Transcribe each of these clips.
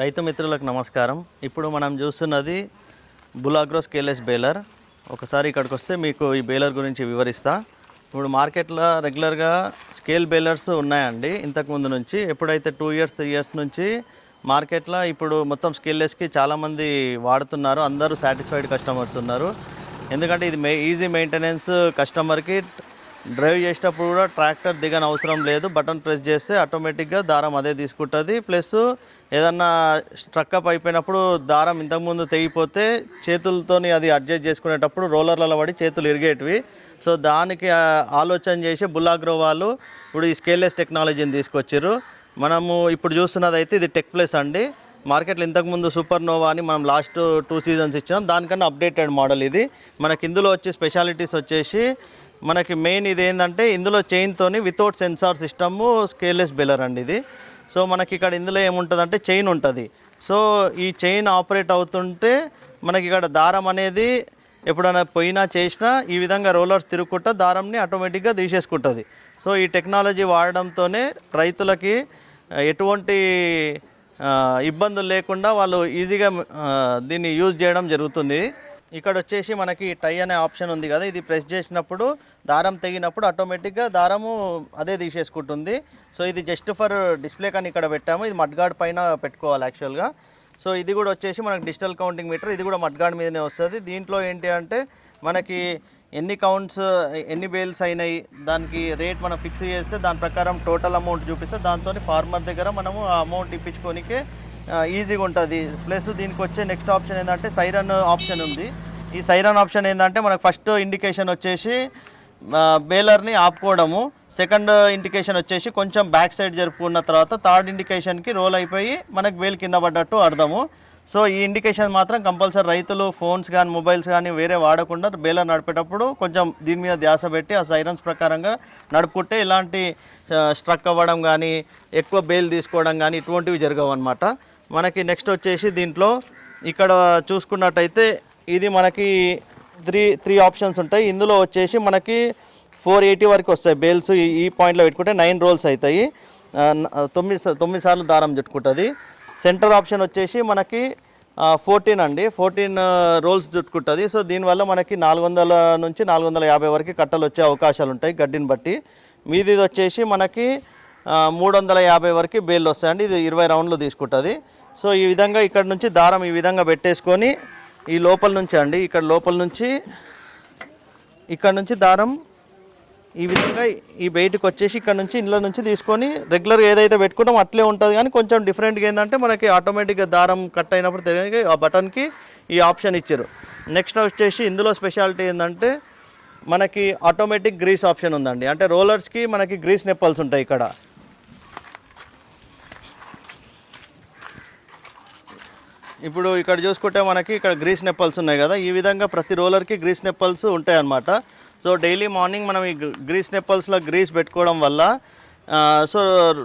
రైతు మిత్రులకు నమస్కారం. ఇప్పుడు మనం చూస్తున్నది బులాగ్రో స్కేలెస్ బేలర్. ఒకసారి ఇక్కడికి వస్తే మీకు ఈ బేలర్ గురించి వివరిస్తా. ఇప్పుడు మార్కెట్లో రెగ్యులర్గా స్కేల్ బేలర్స్ ఉన్నాయండి ఇంతకుముందు నుంచి. ఎప్పుడైతే టూ ఇయర్స్ త్రీ ఇయర్స్ నుంచి మార్కెట్లో ఇప్పుడు మొత్తం స్కేల్లెస్కి చాలామంది వాడుతున్నారు. అందరూ సాటిస్ఫైడ్ కస్టమర్స్ ఉన్నారు. ఎందుకంటే ఇది మే ఈజీ మెయింటెనెన్స్ కస్టమర్కి డ్రైవ్ చేసేటప్పుడు కూడా ట్రాక్టర్ దిగని అవసరం లేదు బటన్ ప్రెస్ చేస్తే ఆటోమేటిక్గా దారం అదే తీసుకుంటుంది. ప్లస్ ఏదన్నా స్ట్రక్అప్ అయిపోయినప్పుడు దారం ఇంతకుముందు తెగిపోతే చేతులతోని అది అడ్జస్ట్ చేసుకునేటప్పుడు రోలర్లలో పడి చేతులు ఇరిగేటివి. సో దానికి ఆలోచన చేసి బుల్లాగ్రో వాళ్ళు ఇప్పుడు ఈ స్కేల్లెస్ టెక్నాలజీని తీసుకొచ్చారు మనము ఇప్పుడు చూస్తున్నది అయితే ఇది టెక్ ప్లస్ అండి. మార్కెట్లో ఇంతకుముందు సూపర్ నోవా అని మనం లాస్ట్ టూ సీజన్స్ ఇచ్చినాం. దానికన్నా అప్డేటెడ్ మోడల్ ఇది. మనకి ఇందులో వచ్చే స్పెషాలిటీస్ వచ్చేసి మనకి మెయిన్ ఇది ఏంటంటే ఇందులో చైన్తోని without sensor system scaleless baler అండి ఇది. సో మనకి ఇక్కడ ఇందులో ఏముంటుందంటే చైన్ ఉంటుంది. సో ఈ చైన్ ఆపరేట్ అవుతుంటే మనకి ఇక్కడ దారం అనేది ఎప్పుడైనా పోయినా చేసినా ఈ విధంగా రోలర్స్ తిరుగుకుంటా దారంని ఆటోమేటిక్గా తీసేసుకుంటుంది. సో ఈ టెక్నాలజీ వాడడంతోనే రైతులకి ఎటువంటి ఇబ్బందులు లేకుండా వాళ్ళు ఈజీగా దీన్ని యూజ్ చేయడం జరుగుతుంది. ఇక్కడ వచ్చేసి మనకి టై అనే ఆప్షన్ ఉంది కదా ఇది ప్రెస్ చేసినప్పుడు దారం తెగినప్పుడు ఆటోమేటిక్గా దారము అదే తీసేసుకుంటుంది. సో ఇది జస్ట్ ఫర్ డిస్ప్లే కానీ ఇక్కడ పెట్టాము ఇది మడ్గాడ్ పైన పెట్టుకోవాలి యాక్చువల్గా. సో ఇది కూడా వచ్చేసి మనకి డిజిటల్ కౌంటింగ్ మీటర్ ఇది కూడా మడ్గాడ్ మీదనే వస్తుంది. దీంట్లో ఏంటి అంటే మనకి ఎన్ని కౌంట్స్ ఎన్ని బేల్స్ అయినాయి దానికి రేట్ మనం ఫిక్స్ చేస్తే దాని ప్రకారం టోటల్ అమౌంట్ చూపిస్తే దాంతో ఫార్మర్ దగ్గర మనము ఆ అమౌంట్ ఇప్పించుకోనికే ఈజీగా ఉంటుంది. ప్లస్ దీనికి వచ్చే నెక్స్ట్ ఆప్షన్ ఏంటంటే సైరన్ ఆప్షన్ ఉంది. ఈ సైరన్ ఆప్షన్ ఏంటంటే మనకు ఫస్ట్ ఇండికేషన్ వచ్చేసి బేలర్ని ఆపుకోవడము. సెకండ్ ఇండికేషన్ వచ్చేసి కొంచెం బ్యాక్ సైడ్ జరుపుకున్న తర్వాత థర్డ్ ఇండికేషన్కి రోల్ అయిపోయి మనకు బేల్ కింద పడ్డట్టు అర్థము సో ఈ ఇండికేషన్ మాత్రం కంపల్సరీ రైతులు ఫోన్స్ కానీ మొబైల్స్ కానీ వేరే వాడకుండా బేలర్ నడిపేటప్పుడు కొంచెం దీని మీద ధ్యాస పెట్టి ఆ సైరన్స్ ప్రకారంగా నడుపుకుంటే ఇలాంటి స్ట్రక్ అవ్వడం కానీ ఎక్కువ బేల్ తీసుకోవడం కానీ ఇటువంటివి జరగవు అనమాట మనకి నెక్స్ట్ వచ్చేసి దీంట్లో ఇక్కడ చూసుకున్నట్టయితే ఇది మనకి త్రీ త్రీ ఆప్షన్స్ ఉంటాయి. ఇందులో వచ్చేసి మనకి ఫోర్ ఎయిటీ వరకు వస్తాయి. బేల్స్ ఈ- ఈ పాయింట్లో పెట్టుకుంటే నైన్ రోల్స్ అవుతాయి. తొమ్మిది తొమ్మిది సార్లు దారం చుట్టుకుంటుంది. సెంటర్ ఆప్షన్ వచ్చేసి మనకి ఫోర్టీన్ అండి. Fourteen roles చుట్టుకుంటుంది. సో దీనివల్ల మనకి నాలుగు వందల నుంచి నాలుగు వందల యాభై వరకు కట్టలు వచ్చే అవకాశాలు ఉంటాయి గడ్డిని బట్టి. మీది వచ్చేసి మనకి మూడు వందల యాభై వరకు బేల్ వస్తాయండి. ఇది ఇరవై రౌండ్లు తీసుకుంటుంది. సో ఈ విధంగా ఇక్కడ నుంచి దారం ఈ విధంగా పెట్టేసుకొని ఈ లోపల నుంచి అండి ఇక్కడ లోపల నుంచి ఇక్కడ నుంచి దారం ఈ విధంగా ఈ బయటకు వచ్చేసి ఇక్కడ నుంచి ఇంట్లో నుంచి తీసుకొని రెగ్యులర్గా ఏదైతే పెట్టుకుంటాం అట్లే ఉంటుంది. కానీ కొంచెం డిఫరెంట్గా ఏంటంటే మనకి ఆటోమేటిక్గా దారం కట్ అయినప్పుడు తెలియక ఆ బటన్కి ఈ ఆప్షన్ ఇచ్చారు. నెక్స్ట్ వచ్చేసి ఇందులో స్పెషాలిటీ ఏంటంటే మనకి ఆటోమేటిక్ గ్రీస్ ఆప్షన్ ఉందండి. అంటే రోలర్స్కి మనకి గ్రీస్ నెప్పల్స్ ఉంటాయి ఇక్కడ. ఇప్పుడు ఇక్కడ చూసుకుంటే మనకి ఇక్కడ గ్రీస్ నెప్పల్స్ ఉన్నాయి కదా. ఈ విధంగా ప్రతి రోలర్కి గ్రీస్ నెప్పల్స్ ఉంటాయి అన్నమాట సో డైలీ మార్నింగ్ మనం ఈ గ్రీస్ నెప్పల్స్లో గ్రీస్ పెట్టుకోవడం వల్ల సో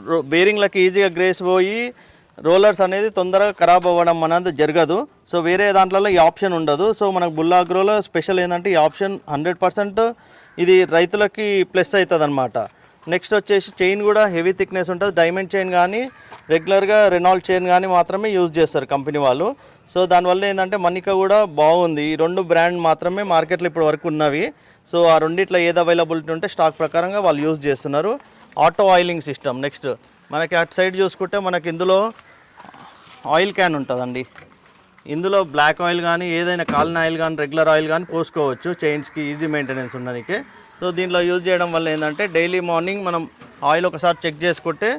రో- బేరింగ్లకి ఈజీగా గ్రేస్ పోయి రోలర్స్ అనేది తొందరగా ఖరాబ్ అవ్వడం అనేది జరగదు. సో వేరే దాంట్లో ఈ ఆప్షన్ ఉండదు. సో మనకు బుల్లాగ్రోలో స్పెషల్ ఏంటంటే ఈ ఆప్షన్ హండ్రెడ్ పర్సెంట్ ఇది రైతులకి ప్లస్ అవుతుంది అనమాట నెక్స్ట్ వచ్చేసి చైన్ కూడా హెవీ థిక్నెస్ ఉంటుంది. డైమండ్ చైన్ కానీ రెగ్యులర్గా రెనాల్డ్ చైన్ కానీ మాత్రమే యూజ్ చేస్తారు కంపెనీ వాళ్ళు. సో దానివల్ల ఏంటంటే మన్నిక కూడా బాగుంది. ఈ రెండు బ్రాండ్ మాత్రమే మార్కెట్లో ఇప్పటి వరకు ఉన్నవి. సో ఆ రెండిట్లో ఏది అవైలబిలిటీ ఉంటే స్టాక్ ప్రకారంగా వాళ్ళు యూజ్ చేస్తున్నారు. Auto oiling system next. మనకి అటు సైడ్ చూసుకుంటే మనకి ఇందులో ఆయిల్ క్యాన్ ఉంటుందండి. ఇందులో బ్లాక్ ఆయిల్ కానీ ఏదైనా కాలిన ఆయిల్ కానీ రెగ్యులర్ ఆయిల్ కానీ పోసుకోవచ్చు. చైన్స్కి ఈజీ మెయింటెనెన్స్ ఉండడానికి సో దీంట్లో యూజ్ చేయడం వల్ల ఏంటంటే డైలీ మార్నింగ్ మనం ఆయిల్ ఒకసారి చెక్ చేసుకుంటే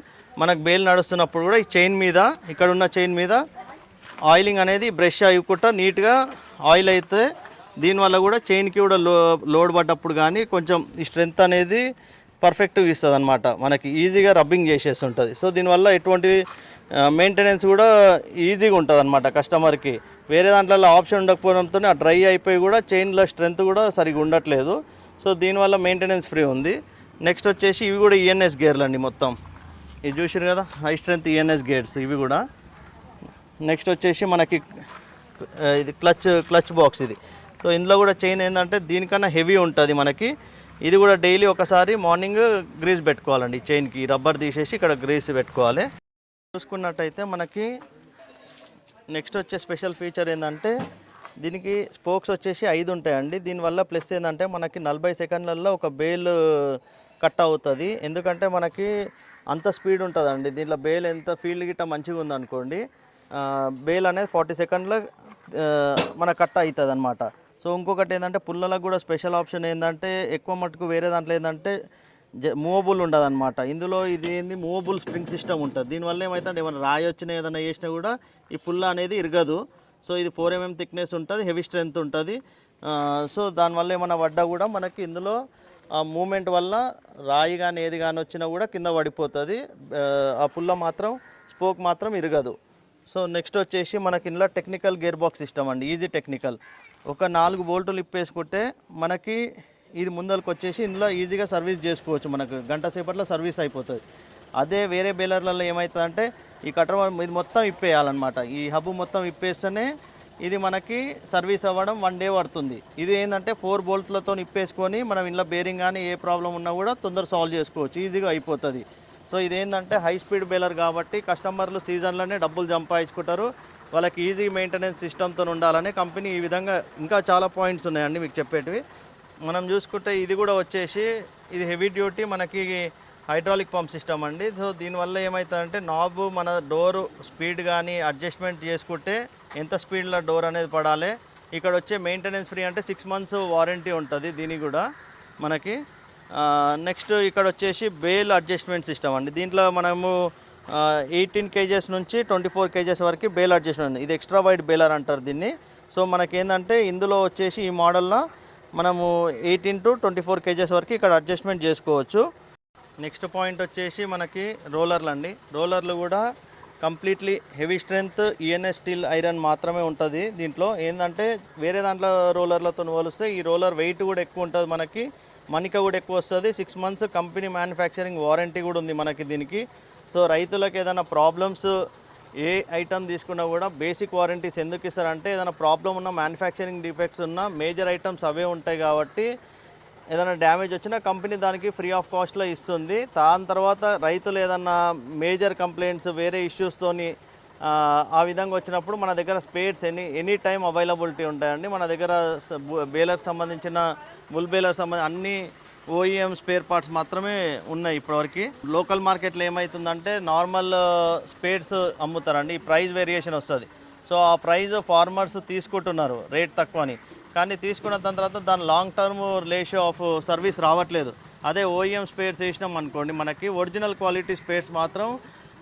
మనకు బేల్ నడుస్తున్నప్పుడు కూడా ఈ చైన్ మీద ఇక్కడ ఉన్న చైన్ మీద ఆయిలింగ్ అనేది బ్రష్ అయ్యకుండా నీట్గా ఆయిల్ అయితే దీనివల్ల కూడా చైన్కి కూడా లో లోడ్ పడ్డప్పుడు కానీ కొంచెం ఈ స్ట్రెంత్ అనేది పర్ఫెక్ట్గా ఇస్తుంది అనమాట మనకి ఈజీగా రబ్బింగ్ చేసేస్తుంటుంది సో దీనివల్ల ఎటువంటి మెయింటెనెన్స్ కూడా ఈజీగా ఉంటుంది అనమాట కస్టమర్కి. వేరే దాంట్లో ఆప్షన్ ఉండకపోవడంతో ఆ డ్రై అయిపోయి కూడా చైన్లో స్ట్రెంత్ కూడా సరిగా ఉండట్లేదు. సో దీనివల్ల మెయింటెనెన్స్ ఫ్రీ ఉంది. నెక్స్ట్ వచ్చేసి ఇవి కూడా ఈఎన్ఎస్ గేర్లు అండి మొత్తం. ఇది చూసారు కదా హై స్ట్రెంత్ ఈఎన్ఎస్ గేర్స్ ఇవి కూడా. నెక్స్ట్ వచ్చేసి మనకి ఇది క్లచ్ క్లచ్ బాక్స్ ఇది. సో ఇందులో కూడా చైన్ ఏంటంటే దీనికన్నా హెవీ ఉంటుంది మనకి. ఇది కూడా డైలీ ఒకసారి మార్నింగ్ గ్రీస్ పెట్టుకోవాలండి చైన్కి రబ్బర్ తీసేసి ఇక్కడ గ్రీస్ పెట్టుకోవాలి. చూసుకున్నట్టయితే మనకి నెక్స్ట్ వచ్చే స్పెషల్ ఫీచర్ ఏంటంటే దీనికి స్పోక్స్ వచ్చేసి ఐదు ఉంటాయండి. దీనివల్ల ప్లస్ ఏంటంటే మనకి నలభై సెకండ్లలో ఒక బేల్ కట్ అవుతుంది. ఎందుకంటే మనకి అంత స్పీడ్ ఉంటుందండి. దీంట్లో బేల్ ఎంత ఫీల్డ్ గిట్ట మంచిగా ఉందనుకోండి బేల్ అనేది ఫార్టీ సెకండ్లో మన కట్ అవుతుంది అనమాట సో ఇంకొకటి ఏంటంటే పుల్లలకు కూడా స్పెషల్ ఆప్షన్ ఏంటంటే ఎక్కువ మటుకు వేరే దాంట్లో ఏంటంటే జ మూవబుల్ ఉండదన్నమాట. ఇందులో ఇది ఏంది? మూవబుల్ స్ప్రింగ్ సిస్టమ్ ఉంటుంది. దీనివల్ల ఏమైతే ఏమైనా రాయి వచ్చినా ఏదైనా చేసినా కూడా ఈ పుల్ల అనేది ఇరగదు. సో ఇది ఫోర్ ఎంఎం థిక్నెస్ ఉంటుంది హెవీ స్ట్రెంత్ ఉంటుంది. సో దానివల్ల ఏమైనా పడ్డా కూడా మనకి ఇందులో ఆ మూమెంట్ వల్ల రాయి కానీ ఏది కానీ వచ్చినా కూడా కింద పడిపోతుంది. ఆ, ఆ పుల్ల మాత్రం స్పోక్ మాత్రం ఇరగదు. సో నెక్స్ట్ వచ్చేసి మనకి ఇందులో టెక్నికల్ గేర్ బాక్స్ సిస్టమ్ అండి ఈజీ టెక్నికల్. ఒక నాలుగు బోల్టులు ఇప్పేసుకుంటే మనకి ఇది ముందరకు వచ్చేసి ఇందులో ఈజీగా సర్వీస్ చేసుకోవచ్చు మనకు. గంట సేపట్లో సర్వీస్ అయిపోతుంది. అదే వేరే బేలర్లలో ఏమవుతుందంటే ఈ కట్టర్ ఇది మొత్తం ఇప్పేయాలన్నమాట. ఈ హబ్ మొత్తం ఇప్పేస్తేనే ఇది మనకి సర్వీస్ అవ్వడం వన్ డే పడుతుంది. ఇది ఏంటంటే ఫోర్ బోల్ట్లతో ఇప్పేసుకొని మనం ఇంట్లో బేరింగ్ కానీ ఏ ప్రాబ్లం ఉన్నా కూడా తొందర సాల్వ్ చేసుకోవచ్చు. ఈజీగా అయిపోతుంది. సో ఇదేంటంటే హై స్పీడ్ బేలర్ కాబట్టి కస్టమర్లు సీజన్లోనే డబ్బులు సంపాదించుకుంటారు వాళ్ళకి ఈజీ మెయింటెనెన్స్ సిస్టమ్తో ఉండాలని కంపెనీ ఈ విధంగా ఇంకా చాలా పాయింట్స్ ఉన్నాయండి మీకు చెప్పేటివి. మనం చూసుకుంటే ఇది కూడా వచ్చేసి ఇది హెవీ డ్యూటీ మనకి హైడ్రాలిక్ పంప్ సిస్టమ్ అండి. సో దీనివల్ల ఏమవుతుందంటే నాబ్ మన డోర్ స్పీడ్ కానీ అడ్జస్ట్మెంట్ చేసుకుంటే ఎంత స్పీడ్లో డోర్ అనేది పడాలి. ఇక్కడ వచ్చే మెయింటెనెన్స్ ఫ్రీ అంటే సిక్స్ మంత్స్ వారంటీ ఉంటుంది దీనికి కూడా మనకి. నెక్స్ట్ ఇక్కడ వచ్చేసి బేల్ అడ్జస్ట్మెంట్ సిస్టమ్ అండి. దీంట్లో మనము ఎయిటీన్ కేజెస్ నుంచి ట్వంటీ ఫోర్ కేజెస్ వరకు బేల్ అడ్జస్ట్మెంట్ ఇది ఎక్స్ట్రా వైడ్ బేలర్ అంటారు దీన్ని. సో మనకేందంటే ఇందులో వచ్చేసి ఈ మోడల్లో మనము eighteen to twenty four kgs వరకు ఇక్కడ అడ్జస్ట్మెంట్ చేసుకోవచ్చు. నెక్స్ట్ పాయింట్ వచ్చేసి మనకి రోలర్లు అండి. రోలర్లు కూడా completely heavy strength ENS steel iron మాత్రమే ఉంటుంది. దీంట్లో ఏంటంటే వేరే దాంట్లో రోలర్లతో పోలిస్తే ఈ రోలర్ వెయిట్ కూడా ఎక్కువ ఉంటుంది మనకి. మనిక కూడా ఎక్కువ వస్తుంది. Six months company manufacturing warranty కూడా ఉంది మనకి దీనికి. సో రైతులకు ఏదైనా ప్రాబ్లమ్స్ ఏ ఐటమ్ తీసుకున్నా కూడా బేసిక్ వారంటీస్ ఎందుకు ఇస్తారంటే ఏదైనా ప్రాబ్లం ఉన్న మ్యానుఫ్యాక్చరింగ్ డిఫెక్ట్స్ ఉన్న మేజర్ ఐటమ్స్ అవే ఉంటాయి కాబట్టి ఏదైనా డ్యామేజ్ వచ్చినా కంపెనీ దానికి ఫ్రీ ఆఫ్ కాస్ట్లో ఇస్తుంది. దాని తర్వాత రైతులు ఏదన్నా మేజర్ కంప్లైంట్స్ వేరే ఇష్యూస్తోని ఆ విధంగా వచ్చినప్పుడు మన దగ్గర spares any any time availability ఉంటాయండి. మన దగ్గర బేలర్ సంబంధించిన బుల్ బేలర్ సంబంధించి అన్ని ఓఈఎం స్పేర్ పార్ట్స్ మాత్రమే ఉన్నాయి ఇప్పటివరకు. లోకల్ మార్కెట్లో ఏమవుతుందంటే నార్మల్ స్పేర్స్ అమ్ముతారండి. ఈ ప్రైస్ వేరియేషన్ వస్తుంది. సో ఆ ప్రైస్ ఫార్మర్స్ తీసుకుంటున్నారు రేట్ తక్కువని. కానీ తీసుకున్న దాని తర్వాత దాని long term ratio of service రావట్లేదు. అదే ఓఈఎం స్పేర్స్ వేసినాం అనుకోండి మనకి ఒరిజినల్ క్వాలిటీ స్పేర్స్ మాత్రం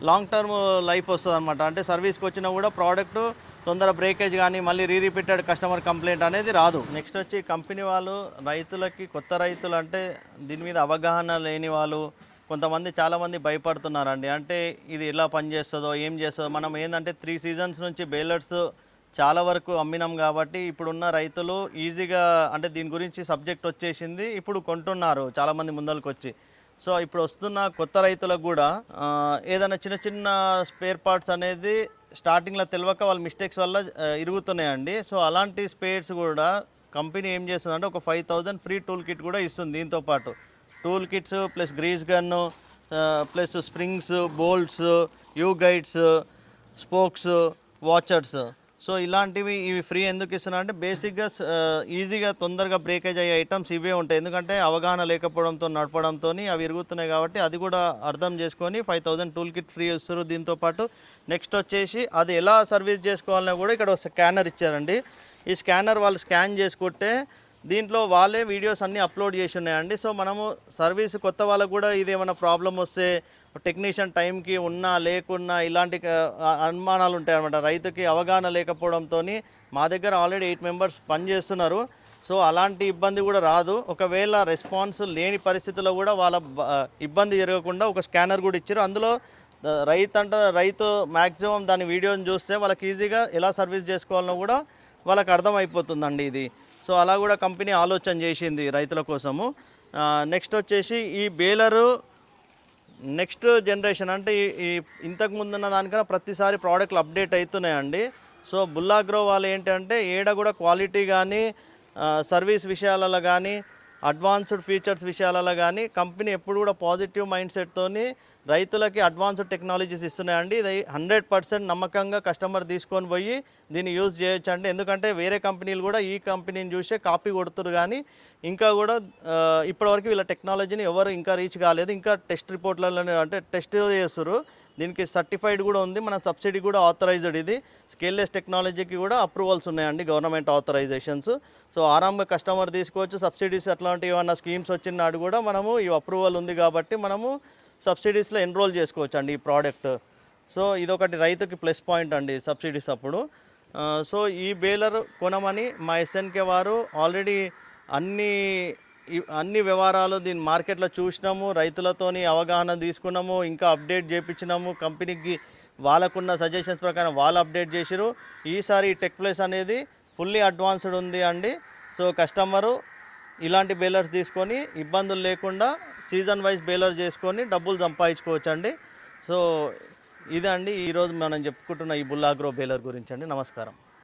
లాంగ్ టర్మ్ లైఫ్ వస్తుంది అనమాట అంటే సర్వీస్కి వచ్చినా కూడా ప్రోడక్ట్ తొందర బ్రేకేజ్ కానీ మళ్ళీ రీ రిపీటెడ్ కస్టమర్ కంప్లైంట్ అనేది రాదు. నెక్స్ట్ వచ్చి కంపెనీ వాళ్ళు రైతులకి కొత్త రైతులు అంటే దీని మీద అవగాహన లేని వాళ్ళు కొంతమంది చాలామంది భయపడుతున్నారండి. అంటే ఇది ఎలా పనిచేస్తుందో ఏం చేస్తుందో మనం ఏంటంటే త్రీ సీజన్స్ నుంచి బేలర్స్ చాలా వరకు అమ్మినాం కాబట్టి ఇప్పుడున్న రైతులు ఈజీగా అంటే దీని గురించి సబ్జెక్ట్ వచ్చేసింది. ఇప్పుడు కొంటున్నారు చాలామంది ముందరకు వచ్చి సో ఇప్పుడు వస్తున్న కొత్త రైతులకు కూడా ఏదైనా చిన్న చిన్న స్పేర్ పార్ట్స్ అనేది స్టార్టింగ్లో తెలియక వాళ్ళ మిస్టేక్స్ వల్ల ఇరుగుతున్నాయండి. సో అలాంటి స్పేర్స్ కూడా కంపెనీ ఏం చేస్తుందంటే ఒక five thousand free tool kit కూడా ఇస్తుంది దీంతో పాటు. Tool kits plus grease gun plus springs bolts U guides spokes washers so ఇలాంటివి ఇవి ఫ్రీ ఎందుకు ఇస్తున్నా అంటే బేసిక్గా ఈజీగా తొందరగా బ్రేకేజ్ అయ్యే ఐటమ్స్ ఇవే ఉంటాయి. ఎందుకంటే అవగాహన లేకపోవడంతో నడపడంతో అవి ఇరుగుతున్నాయి కాబట్టి అది కూడా అర్థం చేసుకొని five thousand tool kit free ఇస్తారు దీంతో పాటు. నెక్స్ట్ వచ్చేసి అది ఎలా సర్వీస్ చేసుకోవాలన్నా కూడా ఇక్కడ ఒక స్కానర్ ఇచ్చారండి. ఈ స్కానర్ వాళ్ళు స్కాన్ చేసుకుంటే దీంట్లో వాళ్ళే వీడియోస్ అన్నీ అప్లోడ్ చేసి ఉన్నాయండి. సో మనము సర్వీస్ కొత్త వాళ్ళకు కూడా ఇది ఏమైనా ప్రాబ్లం వస్తే టెక్నీషియన్ టైంకి ఉన్నా లేకున్నా ఇలాంటి అనుమానాలు ఉంటాయి అనమాట రైతుకి అవగాహన లేకపోవడంతో మా దగ్గర ఆల్రెడీ ఎయిట్ మెంబర్స్ పనిచేస్తున్నారు. సో అలాంటి ఇబ్బంది కూడా రాదు. ఒకవేళ రెస్పాన్స్ లేని పరిస్థితుల్లో కూడా వాళ్ళ ఇబ్బంది జరగకుండా ఒక స్కానర్ కూడా ఇచ్చారు. అందులో రైతు అంట రైతు మ్యాక్సిమం దాని వీడియోని చూస్తే వాళ్ళకి ఈజీగా ఎలా సర్వీస్ చేసుకోవాలనో కూడా వాళ్ళకి అర్థమైపోతుందండి ఇది. సో అలా కూడా కంపెనీ ఆలోచన చేసింది రైతుల కోసము. నెక్స్ట్ వచ్చేసి ఈ బేలరు నెక్స్ట్ జనరేషన్ అంటే ఈ ఇంతకు ముందున్న దానికన్నా ప్రతిసారి ప్రోడక్ట్లు అప్డేట్ అవుతున్నాయండి సో బుల్లాగ్రో వాళ్ళు ఏంటంటే ఏడ కూడా క్వాలిటీ కానీ సర్వీస్ విషయాలలో కానీ అడ్వాన్స్డ్ ఫీచర్స్ విషయాలలో కానీ కంపెనీ ఎప్పుడు కూడా పాజిటివ్ మైండ్ సెట్తోని రైతులకి అడ్వాన్స్డ్ టెక్నాలజీస్ ఇస్తున్నాయండి. ఇది హండ్రెడ్ పర్సెంట్ నమ్మకంగా కస్టమర్ తీసుకొని పోయి దీన్ని యూజ్ చేయొచ్చు అండి ఎందుకంటే వేరే కంపెనీలు కూడా ఈ కంపెనీని చూసే కాపీ కొడుతురు కానీ ఇంకా కూడా ఇప్పటివరకు వీళ్ళ టెక్నాలజీని ఎవరు ఇంకా రీచ్ కాలేదు. ఇంకా టెస్ట్ రిపోర్ట్లలో అంటే టెస్ట్ చేస్తారు. దీనికి సర్టిఫైడ్ కూడా ఉంది. మన సబ్సిడీ కూడా ఆథరైజ్డ్ ఇది. స్కేల్లెస్ టెక్నాలజీకి కూడా అప్రూవల్స్ ఉన్నాయండి గవర్నమెంట్ ఆథరైజేషన్స్. సో ఆరాంగా కస్టమర్ తీసుకోవచ్చు. సబ్సిడీస్ అట్లాంటి ఏమన్నా స్కీమ్స్ వచ్చినాడు కూడా మనము ఈ అప్రూవల్ ఉంది కాబట్టి మనము సబ్సిడీస్లో ఎన్రోల్ చేసుకోవచ్చు అండి ఈ ప్రోడక్ట్. సో ఇదొకటి రైతుకి ప్లస్ పాయింట్ అండి సబ్సిడీస్ అప్పుడు. సో ఈ బేలర్ కొనమని మా ఎస్ఎన్కే వారు ఆల్రెడీ అన్ని అన్ని వ్యవహారాలు దీని మార్కెట్లో చూసినాము రైతులతోని అవగాహన తీసుకున్నాము ఇంకా అప్డేట్ చేయించినాము కంపెనీకి వాళ్ళకున్న సజెషన్స్ ప్రకారం వాళ్ళు అప్డేట్ చేసిరు ఈసారి ఈ టెక్ ప్లేస్ అనేది ఫుల్లీ అడ్వాన్స్డ్ ఉంది అండి. సో కస్టమరు ఇలాంటి బేలర్స్ తీసుకొని ఇబ్బందులు లేకుండా సీజన్ వైజ్ బేలర్ చేసుకొని డబ్బులు సంపాదించుకోవచ్చు అండి సో ఇదండి ఈరోజు మనం చెప్పుకుంటున్న ఈ బుల్లాగ్రో బేలర్ గురించి అండి. నమస్కారం.